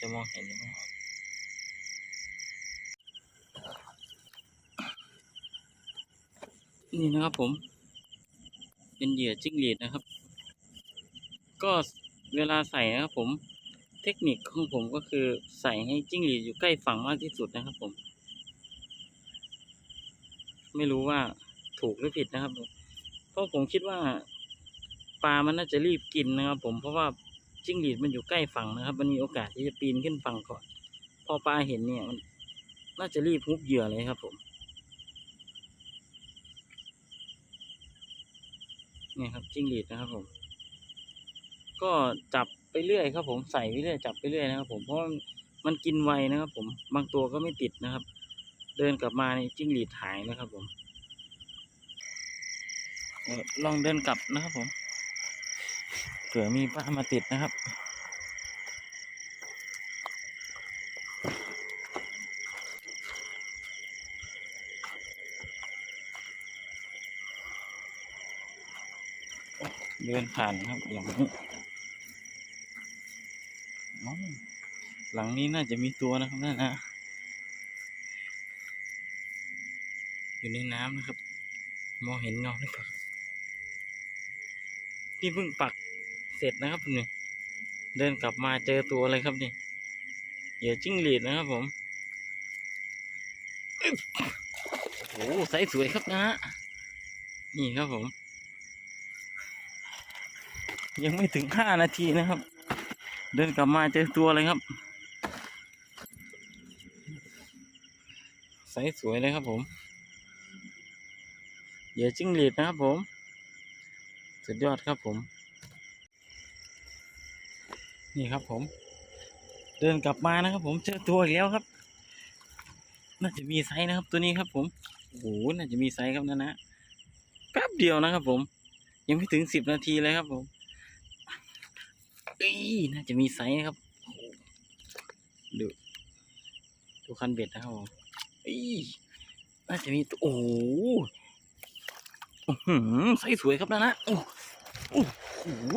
จะมองเห็นหรือเปล่านี่นะครับผม เป็นเหยื่อจิ้งหรีดนะครับ ก็เวลาใส่นะครับผม เทคนิคของผมก็คือใส่ให้จิ้งหรีดอยู่ใกล้ฝั่งมากที่สุดนะครับผม ไม่รู้ว่าถูกหรือผิดนะครับ เพราะผมคิดว่าปลามันน่าจะรีบกินนะครับผมเพราะว่า จิ้งหรีดมันอยู่ใกล้ฝั่งนะครับ มันมีโอกาสที่จะปีนขึ้นฝั่งก่อนพอปลาเห็นเนี่ยมันน่าจะรีบฮุบเหยื่อเลยครับผมเนี่ยครับจิ้งหรีดนะครับผม ก็จับไปเรื่อยครับผมใส่ไปเรื่อยจับไปเรื่อยนะครับ ผมเพราะมันกินไวนะครับ ผมบางตัวก็ไม่ติดนะครับ เดินกลับมาในจิ้งหรีดหายนะครับผมลองเดินกลับนะครับผม เผื่อมีปลามาติดนะครับ เดินผ่านครับหลังนี้หลังนี้น่าจะมีตัวนะครับนั่นนะอยู่ในน้ำนะครับ มองเห็นเงาหรือเปล่านี่เพิ่งปัก เสร็จนะครับนี่เดินกลับมาเจอตัวอะไรครับนี่เหยื่อจิ้งหรีดนะครับผมโอ้โหไซส์สวยครับนะนี่ครับผม ยังไม่ถึงห้านาทีนะครับ เดินกลับมาเจอตัวเลยครับไซส์สวยเลยครับผมเหยื่อจิ้งหรีดนะครับผม สุดยอดครับผม นี่ครับผม เดินกลับมานะครับ ผมเจอตัวอีกแล้วครับ น่าจะมีไซส์นะครับ ตัวนี้ครับ ผมโอ้โหน่าจะมีไซส์ครับนะนะแป๊บเดียวนะครับ ผม ยังไม่ถึงสิบนาทีเลยครับ ผมอีน่าจะมีไซส์นะครับโอ้โหดูดูคันเบ็ดนะครับผมอีน่าจะมีโอ้โหไซส์สวยครับนะนะโอ้โห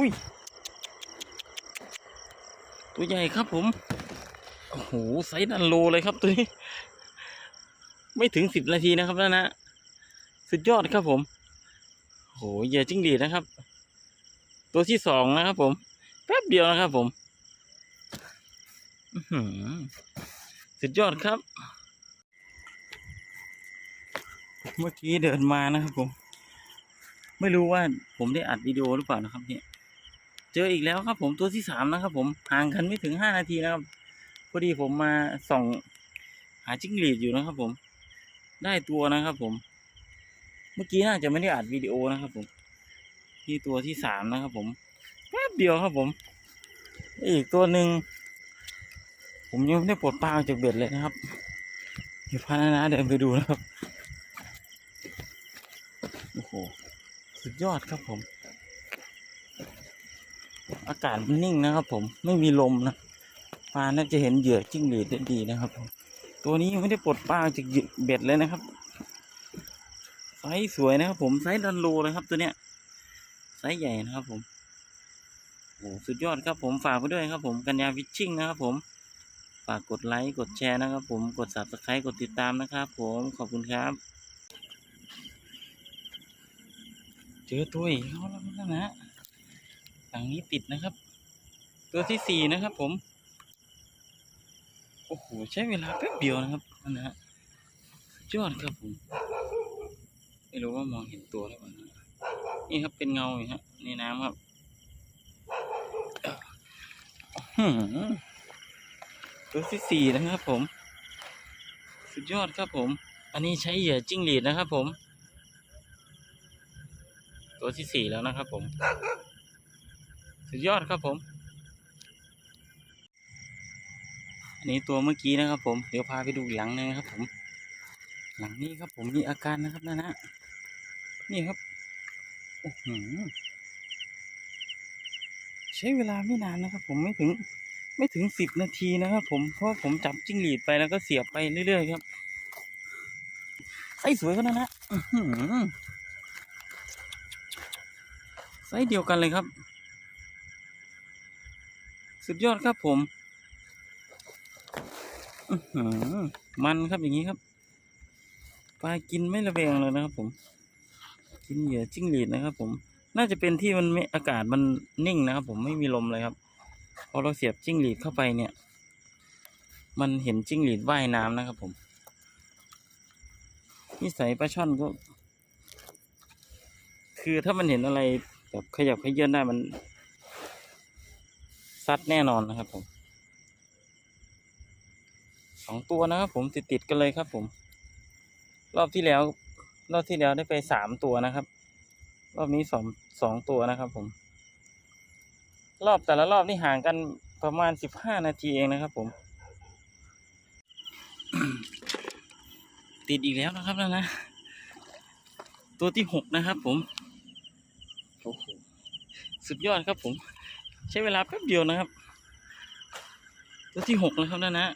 ตัวใหญ่ครับผม โอ้โห ไซส์ดันโลเลยครับตัวนี้ ไม่ถึงสิบนาทีนะครับนะนะ สุดยอดครับผมโอ้โหเหยื่อจิ้งหรีดนะครับ ตัวที่สองนะครับผม แป๊บเดียวนะครับผมสุดยอดครับ เมื่อกี้เดินมานะครับผม ไม่รู้ว่าผมได้อัดวิดีโอหรือเปล่านะครับเนี่ย เจออีกแล้วครับผมตัวที่สามนะครับ ผมห่างกันไม่ถึงห้านาทีนะครับพอดีผมมาส่องหาจิ้งหรีดอยู่นะครับ ผม ได้ตัวนะครับ ผม เมื่อกี้น่าจะไม่ได้อัดวิดีโอนะครับ ผมที่ตัวที่สามนะครับ ผมแป๊บเดียวครับ ผม อีกตัวหนึ่งผมยังไม่ได้ปลดปลาออกจากเบ็ดเลยนะครับเดี๋ยวพานานาเดินไปดูนะครับโอ้โหสุดยอดครับผม อากาศมันนิ่งนะครับ ผมไม่มีลมนะปลาน่าจะเห็นเหยื่อจิ้งหรีดได้ดีนะครับผมตัวนี้ไม่ได้ปลดปลาจากเหยื่อเบ็ดเลยนะครับไซส์สวยนะครับ ผมไซส์ดันโลเลยครับตัวเนี้ยไซส์ใหญ่นะครับผมโอ้สุดยอดครับผมฝากไปด้วยครับ ผมกัญญาฟิชชิ่งนะครับ ผมฝากกดไลค์กดแชร์นะครับ ผมกด subscribe กดติดตามนะครับ ผมขอบคุณครับ เจอตัวอีกแล้วนะนะ หลังนี้ติดนะครับ ตัวที่สี่นะครับผม โอ้โห ใช้เวลาแป๊บเดียวนะครับนั่นนะฮะยอดครับผม ไม่รู้ว่ามองเห็นตัวหรือเปล่านะนี่ครับเป็นเงาอยู่ฮะในน้ำครับตัวที่สี่นะครับผม สุดยอดครับผม อันนี้ใช้เหยื่อจิ้งหรีดนะครับผม ตัวที่สี่แล้วนะครับผม สุดยอดครับผม อันนี้ตัวเมื่อกี้นะครับ ผม เดี๋ยวพาไปดูหลังหนึงนะครับ ผม หลังนี้ครับ ผมมีอาการนะครับนะนะ นี่ครับ โอ้โหใช้เวลาไม่นานนะครับ ผมไม่ถึงไม่ถึงสิบนาทีนะครับผมเพราะผมจับจิ้งหรีดไปแล้วก็เสียบไปเรื่อยๆครับไส์สวยขนาดนั้นไซส์เดียวกันเลยครับ สุดยอดครับผมอือหือมันครับอย่างนี้ครับปลากินไม่ระแวงเลยนะครับ ผม กินเหยื่อจิ้งหรีดนะครับ ผม น่าจะเป็นที่มันไม่อากาศมันนิ่งนะครับ ผมไม่มีลมเลยครับพอเราเสียบจิ้งหรีดเข้าไปเนี่ย มันเห็นจิ้งหรีดว่ายน้ำนะครับ ผมนิสัยปลาช่อนก็ คือถ้ามันเห็นอะไรแบบขยับขยื่นได้มัน ซัดแน่นอนนะครับผมสองตัวนะครับผมติดติดกันเลยครับผม รอบที่แล้ว รอบที่แล้วได้ไปสามตัวนะครับ รอบนี้สองสองตัวนะครับผม รอบแต่ละรอบนี่ห่างกันประมาณสิบห้านาทีเองนะครับ ผม ติดอีกแล้วนะครับนะนะตัวที่หกนะครับ ผมโอ้โหสุดยอดครับผม ใช้เวลาแป๊บเดียวนะครับ ตัวที่หกนะครับนะนะ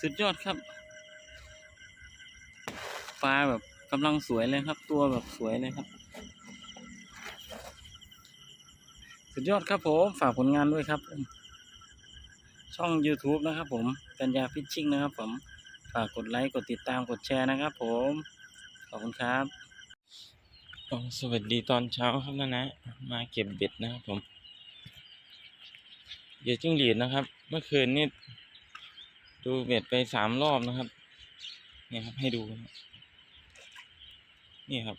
สุดยอดครับปลาแบบกำลังสวยเลยครับ ตัวแบบสวยเลยครับ สุดยอดครับผมฝากผลงานด้วยครับ ช่อง YouTube นะครับผมกัญญาฟิชชิ่งนะครับผมฝากกดไลค์ กดติดตามกดแชร์นะครับผม ขอบคุณครับ สวัสดีตอนเช้าครับนะนะ มาเก็บเบ็ดนะครับผมเหยื่อจิ้งหรีดนะครับ เมื่อคืนนี่ดูเบ็ดไปสามรอบนะครับ เนี่ยครับให้ดูนะนี่ครับ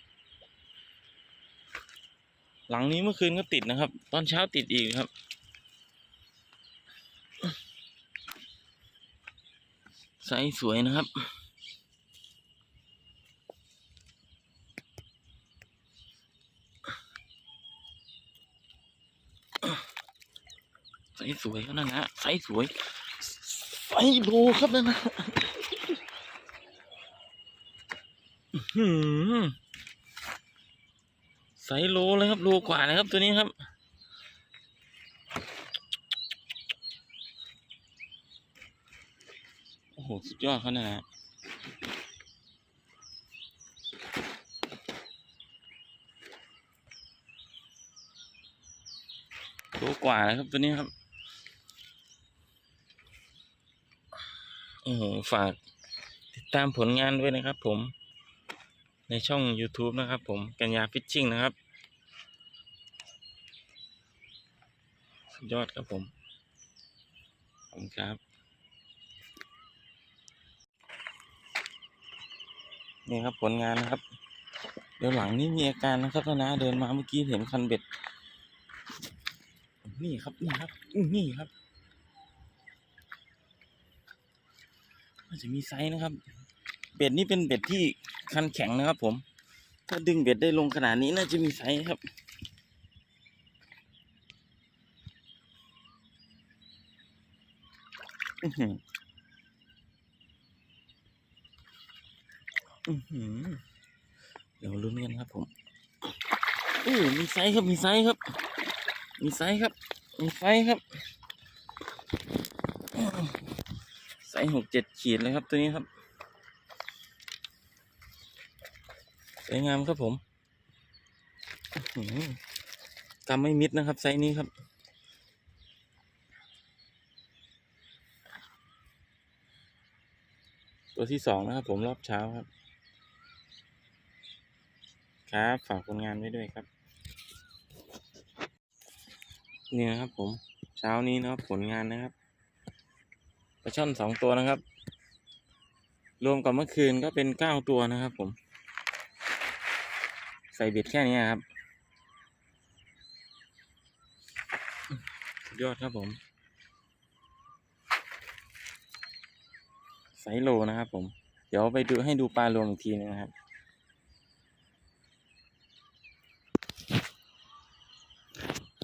หลังนี้เมื่อคืนก็ติดนะครับ ตอนเช้าติดอีกครับ ไซส์สวยนะครับ ไซส์สวยก็นั่นนะไซส์สวยไซส์โลครับนั่นนะไซส์โลเลยครับโลกว่านะครับตัวนี้ครับโอ้โหสุดยอดเขานะฮะโลกว่านะครับตัวนี้ครับ โอ้โห ฝากติดตามผลงานด้วยนะครับผม ในช่อง YouTube นะครับผม กัญญาฟิชชิ่งนะครับสุดยอดครับผม ขอบคุณครับ นี่ครับผลงานนะครับ เดี๋ยวหลังนี้มีอาการนะครับนะเดินมาเมื่อกี้เห็นคันเบ็ด นี่ครับ นี่ครับ นี่ครับน่า จะมีไซส์นะครับ เบ็ดนี่เป็นเบ็ดที่คันแข็งนะครับ ผม ถ้าดึงเบ็ดได้ลงขนาดนี้น่าจะมีไซส์ครับอือหืออือหือเดี๋ยวลุ้นกันครับผมอู้มีไซส์ครับ มีไซส์ครับ มีไซส์ครับ มีไซส์ครับ ส์หกเจ็ดขีดเลยครับตัวนี้ครับ สวยงามครับผมกำไม่มิดนะครับไซส์นี้ครับ ตัวที่สองนะครับผมรอบเช้าครับ ครับฝากผลงานไว้ด้วยครับนี่นะครับผมเช้านี้นะครับผลงานนะครับ ปลาช่อนสองตัวนะครับ รวมกับเมื่อคืนก็เป็นเก้าตัวนะครับ ผม ใส่เบ็ดแค่นี้ครับยอดครับผมไซส์โลนะครับ ผม เดี๋ยวไปดูให้ดูปลารวมอีกทีนึงนะครับ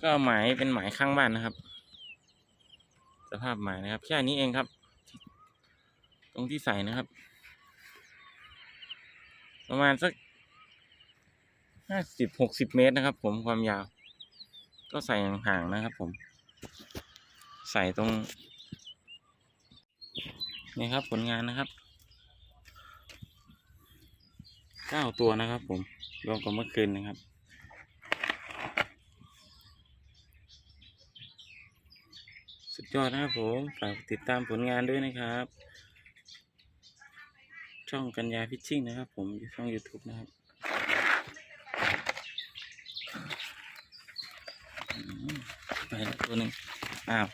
ก็หมายเป็นหมายข้างบ้านนะครับ ภาพหมายนะครับ แค่นี้เองครับ ตรงที่ใส่นะครับ ประมาณสักห้าสิบหกสิบเมตรนะครับ ผมความยาว ก็ใส่ห่างๆนะครับ ผม ใส่ตรงนี่ครับผลงานนะครับเก้าตัวนะครับ ผมรวมกับเมื่อคืนนะครับ สุด ยอดนะครับผม ฝากติดตามผลงานด้วยนะครับ ช่องกัญญาพิชชิ่งนะครับ ผมอยู่ช่อง YouTube นะครับไปตัวหนึ่งอ้าว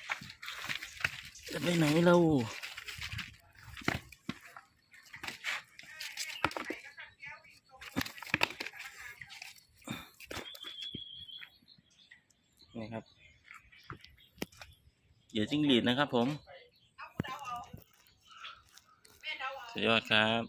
จะไปไหนเรานี่ครับ เหยื่อจิ้งหรีดนะครับผมสุดยอดครับ